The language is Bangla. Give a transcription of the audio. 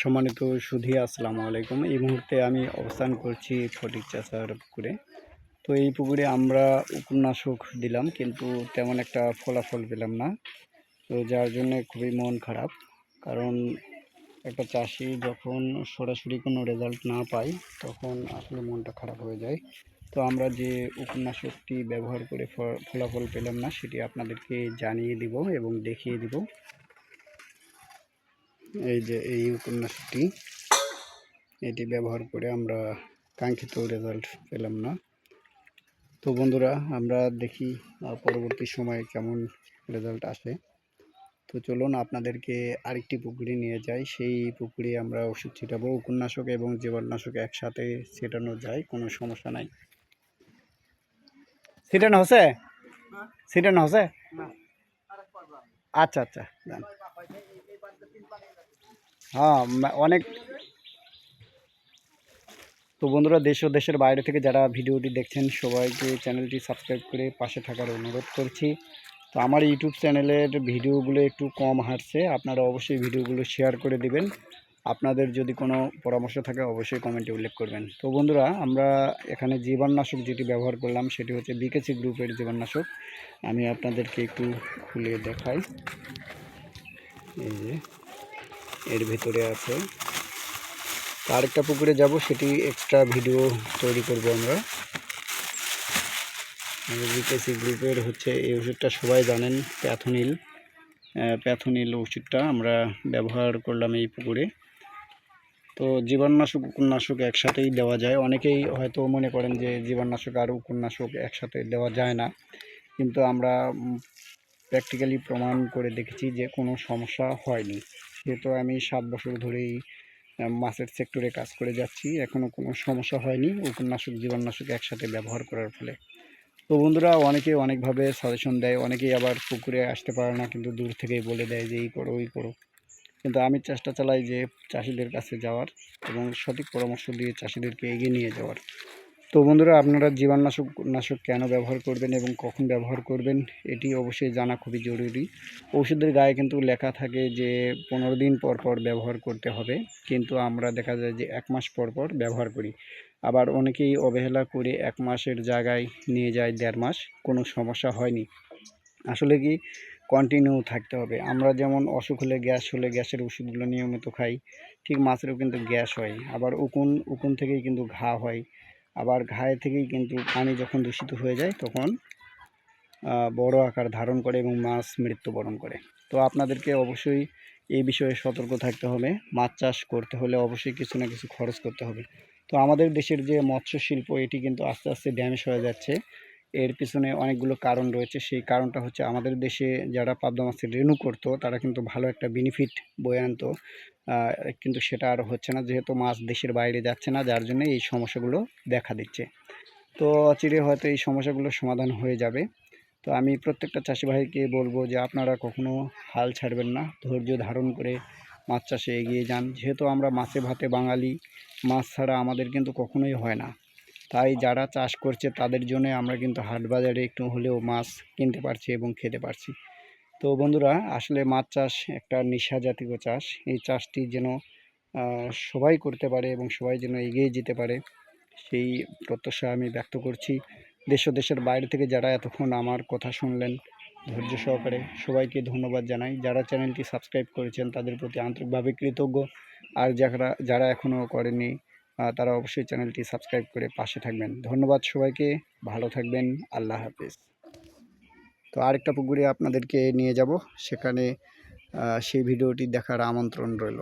সম্মানিত সুধী, আসসালামু আলাইকুম। এই মুহূর্তে আমি অবস্থান করছি ফটিক চাষার পুকুরে। তো এই পুকুরে আমরা উপন্যাসক দিলাম, কিন্তু তেমন একটা ফলাফল পেলাম না। তো যার জন্য খুবই মন খারাপ। কারণ একটা চাষি যখন সরাসরি কোনো রেজাল্ট না পায়, তখন আসলে মনটা খারাপ হয়ে যায়। তো আমরা যে উপন্যাসকটি ব্যবহার করে ফলাফল পেলাম না, সেটি আপনাদেরকে জানিয়ে দিব এবং দেখিয়ে দিব। এই যে এই উপন্যাসটি এটি ব্যবহার করে আমরা কাঙ্ক্ষিত রেজাল্ট পেলাম না। তো বন্ধুরা আমরা দেখি পরবর্তী সময়ে কেমন রেজাল্ট আসে। তো চলুন আপনাদেরকে আরেকটি পুকুরে নিয়ে যাই। সেই পুকুরে আমরা ওষুধ ছিটাবো। উপন্যাসক এবং জীবাণুনাশক একসাথে ছিটানো যায় কোনো সমস্যা নাই। ছিটানো হচ্ছে? ছিটানো হচ্ছে? আচ্ছা আচ্ছা। হ্যাঁ অনেক তো বন্ধুরা, দেশ ও দেশের বাইরে থেকে যারা ভিডিওটি দেখছেন, সবাইকে চ্যানেলটি সাবস্ক্রাইব করে পাশে থাকার অনুরোধ করছি। তো আমার ইউটিউব চ্যানেলের ভিডিওগুলো একটু কম হাঁটছে, আপনারা অবশ্যই ভিডিওগুলো শেয়ার করে দিবেন। আপনাদের যদি কোনো পরামর্শ থাকে, অবশ্যই কমেন্টে উল্লেখ করবেন। তো বন্ধুরা, আমরা এখানে জীবাণনাশক যেটি ব্যবহার করলাম, সেটি হচ্ছে বিকেসি গ্রুপের জীবাণনাশক। আমি আপনাদেরকে একটু খুলে দেখাই। এই যে এর ভিতরে আছে। আরেকটা পুকুরে যাব, সেটি এক্সট্রা ভিডিও তৈরি করব আমরা। বিকেসি গ্রুপের হচ্ছে এই ওষুধটা সবাই জানেন, প্যাথোনিল। প্যাথোনিল ওষুধটা আমরা ব্যবহার করলাম এই পুকুরে। তো জীবাণুনাশক, উপন্যাসক একসাথেই দেওয়া যায়। অনেকেই হয়তো মনে করেন যে জীবাণুনাশক আর উপন্যাসক একসাথে দেওয়া যায় না। কিন্তু আমরা প্র্যাকটিক্যালি প্রমাণ করে দেখেছি যে কোনো সমস্যা হয়নি। সেহেতু আমি সাত বছর ধরেই মাছের সেক্টরে কাজ করে যাচ্ছি। এখনও কোনো সমস্যা হয়নি। উপন্যাসক জীবাণুনাশক একসাথে ব্যবহার করার ফলে। তো বন্ধুরা, অনেকে অনেকভাবে সাজেশন দেয়, অনেকেই আবার পুকুরে আসতে পারে না, কিন্তু দূর থেকেই বলে দেয় যে, এই করো, ওই করো। কিন্তু আমি চেষ্টা চালাই যে, চাষিদের কাছে যাওয়ার এবং সঠিক পরামর্শ দিয়ে চাষিদেরকে এগিয়ে নিয়ে যাওয়ার। তো বন্ধুরা, আপনারা জীবাণুনাশক নাশক কেন ব্যবহার করবেন এবং কখন ব্যবহার করবেন, এটি অবশ্যই জানা খুবই জরুরি। ওষুধের গায়ে কিন্তু লেখা থাকে যে, পনেরো দিন পর পর ব্যবহার করতে হবে। কিন্তু আমরা দেখা যায় যে, এক মাস পর পর ব্যবহার করি। আবার অনেকেই অবহেলা করে এক মাসের জায়গায় নিয়ে যায় দেড় মাস, কোনো সমস্যা হয়নি। আসলে কি কন্টিনিউ থাকতে হবে। আমরা যেমন অসুখ হলে গ্যাস হলে গ্যাসের ওষুধগুলো নিয়মিত খাই, ঠিক মাছেরও কিন্তু গ্যাস হয়। আবার উকুন উকুন থেকেই কিন্তু ঘা হয়। আবার ঘায়ে থেকেই কিন্তু পানি যখন দূষিত হয়ে যায়, তখন বড় আকার ধারণ করে এবং মাছ মৃত্যুবরণ করে। তো আপনাদেরকে অবশ্যই এই বিষয়ে সতর্ক থাকতে হবে। মাছ চাষ করতে হলে অবশ্যই কিছু না কিছু খরচ করতে হবে। তো আমাদের দেশের যে মৎস্য শিল্প এটি কিন্তু আস্তে আস্তে ড্যামেজ হয়ে যাচ্ছে। এর পিছনে অনেকগুলো কারণ রয়েছে। সেই কারণটা হচ্ছে আমাদের দেশে যারা পাবদা মাছের রেণু করতো, তারা কিন্তু ভালো একটা বেনিফিট বয়ে আনতো। কিন্তু সেটা আর হচ্ছে না, যেহেতু মাছ দেশের বাইরে যাচ্ছে না, যার জন্য এই সমস্যাগুলো দেখা দিচ্ছে। তো অচিরে হয়তো এই সমস্যাগুলোর সমাধান হয়ে যাবে। তো আমি প্রত্যেকটা চাষি ভাইকে বলব যে আপনারা কখনো হাল ছাড়বেন না, ধৈর্য ধারণ করে মাছ চাষে এগিয়ে যান। যেহেতু আমরা মাছে ভাতে বাঙালি, মাছ ছাড়া আমাদের কিন্তু কখনোই হয় না। তাই যারা চাষ করছে তাদের জন্য আমরা কিন্তু হাট বাজারে একটু হলেও মাছ কিনতে পারছি এবং খেতে পারছি। তো বন্ধুরা, আসলে মাছ চাষ একটা নেশা জাতীয় চাষ। এই চাষটি যেন সবাই করতে পারে এবং সবাই যেন এগিয়ে যেতে পারে, সেই প্রত্যাশা আমি ব্যক্ত করছি। দেশ দেশের বাইরে থেকে যারা এতক্ষণ আমার কথা শুনলেন, ধৈর্য সহকারে সবাইকে ধন্যবাদ জানাই। যারা চ্যানেলটি সাবস্ক্রাইব করেছেন তাদের প্রতি আন্তরিকভাবে কৃতজ্ঞ। আর যারা যারা এখনও করেনি তারা অবশ্যই চ্যানেলটি সাবস্ক্রাইব করে পাশে থাকবেন। ধন্যবাদ সবাইকে, ভালো থাকবেন, আল্লাহ হাফিজ। তো আরেকটা পুকুরে আপনাদেরকে নিয়ে যাব, সেখানে সেই ভিডিওটি দেখার আমন্ত্রণ রইল।